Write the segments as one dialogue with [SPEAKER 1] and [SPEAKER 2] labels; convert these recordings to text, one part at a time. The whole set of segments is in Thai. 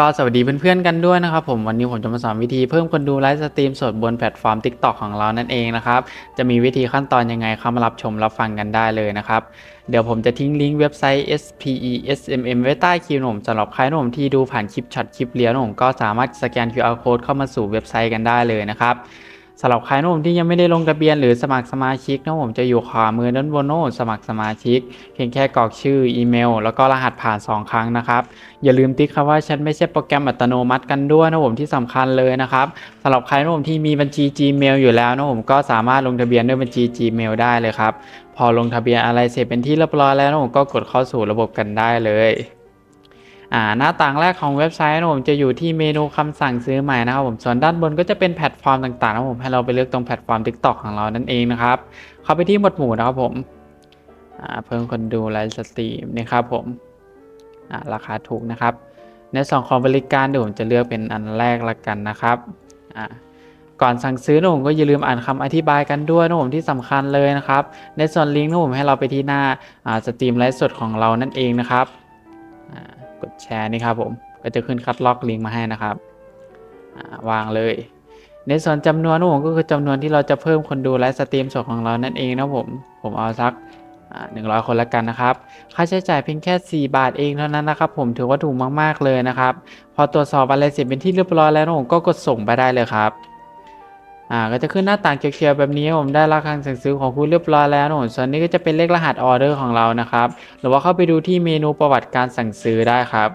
[SPEAKER 1] ก็สวัสดีเพื่อนๆกันด้วยนะครับผมวันนี้ผมจะมาสอนวิธีเพิ่มคนดูไลฟ์สตรีมสดบนแพลตฟอร์ม TikTok ของเรานั่นเองนะครับ จะมีวิธีขั้นตอนยังไงเข้ามารับชมรับฟังกันได้เลยนะครับ เดี๋ยวผมจะทิ้งลิงก์เว็บไซต์ SPE SMM ไว้ใต้คลิปนะผมสำหรับใครนะผมที่ดูผ่านคลิปช็อตคลิปเลี้ยวนะผมก็สามารถสแกน QR code เข้ามาสู่เว็บไซต์กันได้เลยนะครับ สำหรับใครนะผมที่ยังไม่ได้ลงทะเบียนหรือสมัครสมาชิกนะผมจะอยู่ขวามือด้านบนโน้สมัครสมาชิก เพียงแค่กรอกชื่ออีเมล แล้วก็รหัสผ่าน 2 ครั้งนะครับ อย่าลืมติ๊กคำว่าฉันไม่ใช่โปรแกรมอัตโนมัติกันด้วยนะผมที่สำคัญเลยนะครับสำหรับใครนะผมที่มีบัญชี Gmail อยู่แล้วนะผมก็สามารถลงทะเบียนด้วยบัญชี Gmail ได้เลยครับพอลงทะเบียนอะไรเสร็จเป็นที่เรียบร้อยแล้วนะผมก็กดเข้าสู่ระบบกันได้เลย อ่าหน้าต่างแรกของเว็บไซต์นะผมจะอยู่ที่เมนูคำสั่งซื้อใหม่นะครับผมส่วนด้านบนก็จะเป็นแพลตฟอร์มต่างๆนะผมให้เราไปเลือกตรงแพลตฟอร์ม TikTok ของเรานั่นเองนะครับเข้าไปที่หมวดหมู่นะครับผมอ่าเพิ่มคนดูไลฟ์สตรีมนะครับผมอ่าราคาถูกนะครับ ในส่วนของบริการเดี๋ยวผมจะเลือกเป็นอันแรกละกันนะครับอ่าก่อนสั่งซื้อนะผมก็อย่าลืมอ่านคำอธิบายกันด้วยนะผมที่สำคัญเลยนะครับ ในส่วนลิงก์นะผมให้เราไปที่หน้าอ่าสตรีมไลฟ์สดของเรานั่นเองนะครับ ดแชร์นี่ครับผม ก็จะขึ้นคัดลอกลิงก์มาให้นะครับวางเลย ในส่วนจำนวนนะผมก็คือจำนวนที่เราจะเพิ่มคนดูไลฟ์สตรีมสดของเรานั่นเองนะผม ผมเอาสักหนึ่งร้อยคนละกันนะครับ ค่าใช้จ่ายเพียงแค่ 4 บาทเองเท่านั้นนะครับ ผมถือว่าถูกมาก ๆ เลยนะครับ พอตรวจสอบอะไรเสร็จเป็นที่เรียบร้อยแล้วผมก็กดส่งไปได้เลยครับ อ่าก็จะขึ้นหน้าต่างเขียวๆแบบนี้ผมได้ราคาสั่งซื้อของคุณเรียบร้อยแล้วนะผมส่วนนี้ก็จะเป็นเลขรหัสออเดอร์ของเรานะครับหรือว่าเข้าไปดูที่เมนูประวัติการสั่งซื้อได้ครับ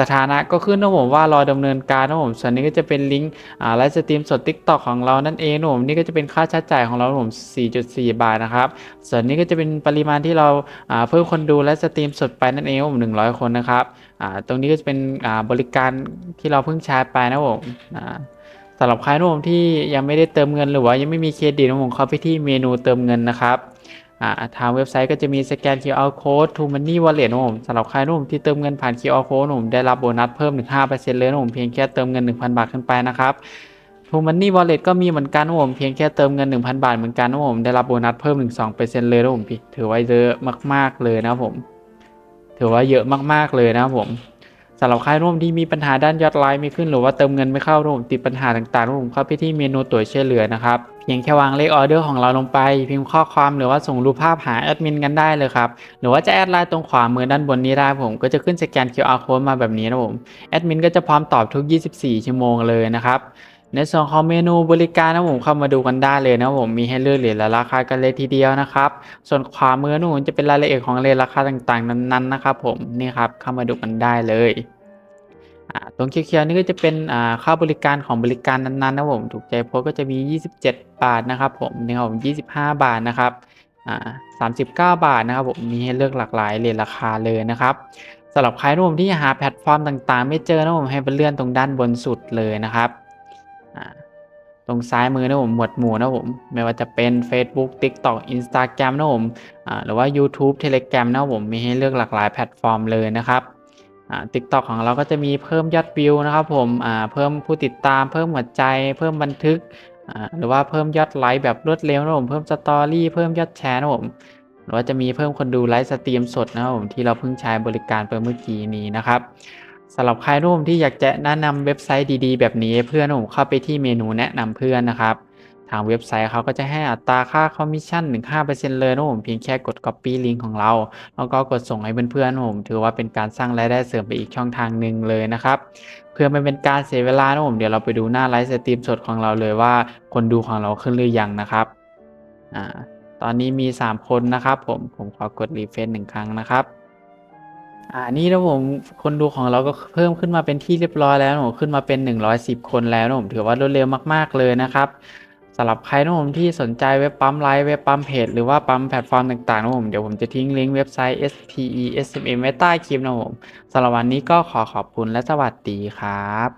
[SPEAKER 1] สถานะก็ขึ้นนะผมว่ารอดำเนินการนะผมส่วนนี้ก็จะเป็นลิงก์อ่าไลฟ์สตรีมสด TikTok ของเรานั่นเองนะผมนี่ก็จะเป็นค่าใช้จ่ายของเรานะผม 4.4 บาทนะครับส่วนนี้ก็จะเป็นปริมาณที่เราอ่าเพิ่มคนดูและสตรีมสดไปนั่นเองนะผม100 คนนะครับอ่าตรงนี้ก็จะเป็นอ่าบริการที่เราเพิ่งใช้ไปนะผมอ่า สำหรับใครนะผมที่ยังไม่ได้เติมเงินหรือว่ายังไม่มีเครดิตนะผมเข้าไปที่เมนูเติมเงินนะครับอ่าทางเว็บไซต์ก็จะมีสแกน QR code to money wallet นะผมสำหรับใครนะผมที่เติมเงินผ่าน QR code นะผมได้รับโบนัสเพิ่มถึง5%เลยนะผมเพียงแค่เติมเงิน 1,000 บาทขึ้นไปนะครับทูมันนี่วอลเล็ตก็มีเหมือนกันนะผมเพียงแค่เติมเงิน 1,000 บาทเหมือนกันนะผมได้รับโบนัสเพิ่มถึง2%เลยนะผมพี่ถือว่าเยอะมากๆเลยนะผม ถือว่าเยอะมากๆเลยนะผม สำหรับใครร่วมที่มีปัญหาด้านยอดไลน์ไม่ขึ้นหรือว่าเติมเงินไม่เข้าร่วมติดปัญหาต่างๆร่วมเข้าไปที่เมนูตัวช่วยเหลือนะครับเพียงแค่วางเลขออเดอร์ของเราลงไป พิมพ์ข้อความหรือว่าส่งรูปภาพหาแอดมินกันได้เลยครับ หรือว่าจะแอดไลน์ตรงขวามือด้านบนนี้ได้ผมก็จะขึ้นสแกน QR code มาแบบนี้นะผมแอดมินก็จะพร้อมตอบทุก 24 ชั่วโมงเลยนะครับ ในส่วนของเมนูบริการนะผมเข้ามาดูกันได้เลยนะผมมีให้เลือกเหรียญและราคากันเลยทีเดียวนะครับ ส่วนขวามือนะผมจะเป็นรายละเอียดของเหรียญราคาต่างๆ นั้นๆนะครับผมนี่ครับเข้ามาดูกันได้เลยตรงเขียวๆนี่ก็จะเป็นค่าบริการของบริการนั้นๆนะผมถูกใจโพสต์ก็จะมี 27 บาทนะครับผมนี่ครับผม25 บาทนะครับอ่า39บเก้าบาทนะครับผมมีให้เลือกหลากหลายเหรียญราคาเลยนะครับสำหรับใครนะผมที่หาแพลตฟอร์มต่างๆ ไม่เจอนะผมให้ไปเลื่อนตรงด้านบนสุดเลยนะครับ ตรงซ้ายมือนะผม หมวดหมู่นะผม ไม่ว่าจะเป็น Facebook TikTok Instagram นะผมหรือว่า YouTube Telegram นะผมมีให้เลือกหลากหลายแพลตฟอร์มเลยนะครับอ่า TikTok ของเราก็จะมีเพิ่มยอดวิวนะครับผมอ่าเพิ่มผู้ติดตามเพิ่มหัวใจ เพิ่มบันทึกอ่าหรือว่าเพิ่มยอดไลค์แบบรวดเร็วนะผมเพิ่มสตอรี่เพิ่มยอดแชร์นะผมหรือว่าจะมีเพิ่มคนดูไลฟ์สตรีมสดนะครับผมที่เราเพิ่งใช้บริการไปเมื่อกี้นี้นะครับ สำหรับใครร่วมที่อยากจะแนะนำเว็บไซต์ดีๆ แบบนี้เพื่อนผมเข้าไปที่เมนูแนะนำเพื่อนนะครับ ทางเว็บไซต์เขาก็จะให้อัตราค่าคอมมิชชั่นถึง5%เลยนะผมเพียงแค่กด Copy ลิงก์ของเรา แล้วก็กดส่งให้เพื่อนๆนะผมถือว่าเป็นการสร้างรายได้เสริมไปอีกช่องทางหนึ่งเลยนะครับเพื่อไม่เป็นการเสียเวลานะผมเดี๋ยวเราไปดูหน้าไลฟ์สตรีมสดของเราเลยว่า คนดูของเราขึ้นหรือยังนะครับอ่าตอนนี้มี 3 คนนะครับผมผมขอกดรีเฟรชหนึ่งครั้งนะครับ อ่านี่นะผมคนดูของเราก็เพิ่มขึ้นมาเป็นที่เรียบร้อยแล้วนะผมขึ้นมาเป็น 110 คนแล้วนะผมถือว่ารวดเร็วมากๆเลยนะครับสำหรับใครนะผมที่สนใจเว็บปั๊มไลฟ์เว็บปั๊มเพจหรือว่าปั๊มแพลตฟอร์มต่างๆนะผมเดี๋ยวผมจะทิ้งลิงก์เว็บไซต์ SPE SMM ไว้ใต้คลิปนะผมสำหรับวันนี้ก็ขอขอบคุณและสวัสดีครับ